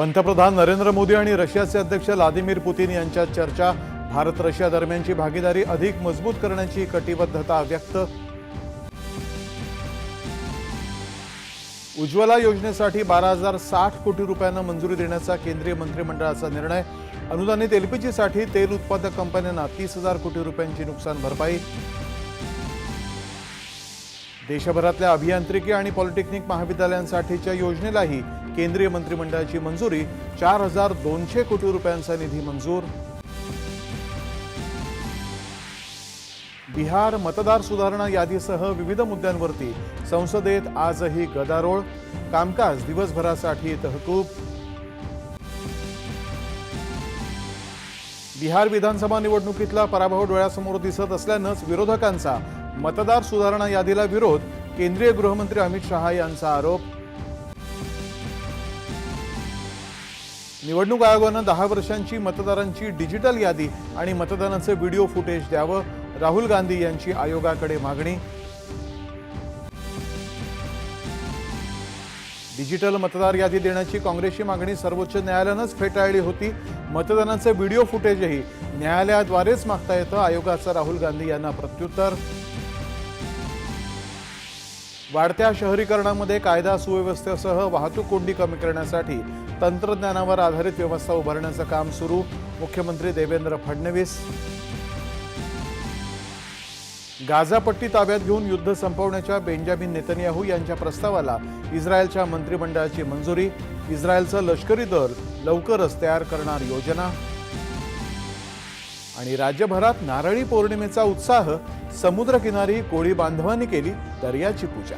पंतप्रधान नरेंद्र मोदी आणि रशियाचे अध्यक्ष व्लादिमीर पुतीन यांच्यात चर्चा. भारत रशिया दरम्यानची भागीदारी अधिक मजबूत करण्याची कटिबद्धता व्यक्त. उज्ज्वला योजनेसाठी बारा हजार साठ कोटी रुपयांना मंजुरी देण्याचा केंद्रीय मंत्रिमंडळाचा निर्णय. अनुदानित एलपीजीसाठी तेल उत्पादक कंपन्यांना तीस हजार कोटी रुपयांची नुकसान भरपाई. देशभरातल्या अभियांत्रिकी आणि पॉलिटेक्निक महाविद्यालयांसाठीच्या योजनेलाही केंद्रीय मंत्रिमंडळाची मंजुरी चार हजार दोनशे कोटी रुपयांचा निधी मंजूर. बिहार मतदार सुधारणा यादीसह विविध मुद्द्यांवरती संसदेत आजही गदारोळ. कामकाज दिवसभरासाठी तहकूब. बिहार विधानसभा निवडणुकीतला पराभव डोळ्यासमोर दिसत असल्यानंच विरोधकांचा मतदार सुधारणा यादीला विरोध केंद्रीय गृहमंत्री अमित शहा यांचा आरोप. निवडणूक आयोगानं दहा वर्षांची मतदारांची डिजिटल यादी आणि मतदानाचं व्हिडिओ फुटेज द्यावं राहुल गांधी यांची आयोगाकडे मागणी. डिजिटल मतदार यादी देण्याची काँग्रेसची मागणी सर्वोच्च न्यायालयानंच फेटाळली होती. मतदानाचं व्हिडिओ फुटेजही न्यायालयाद्वारेच मागता येतं आयोगाचं राहुल गांधी यांना प्रत्युत्तर. वाढत्या शहरीकरणामध्ये कायदा सुव्यवस्थेसह वाहतूक कोंडी कमी करण्यासाठी तंत्रज्ञानावर आधारित व्यवस्था उभारण्याचं काम सुरू. मुख्यमंत्री देवेंद्र फडणवीस. गाझापट्टी ताब्यात घेऊन युद्ध संपवण्याच्या बेंजामिन नेतन्याहू यांच्या प्रस्तावाला इस्रायलच्या मंत्रिमंडळाची मंजुरी. इस्रायलचं लष्करी दल लवकरच तयार करणार योजना. आणि राज्यभरात नारळी पौर्णिमेचा उत्साह समुद्रकिनारी कोळी बांधवांनी केली दर्याची पूजा.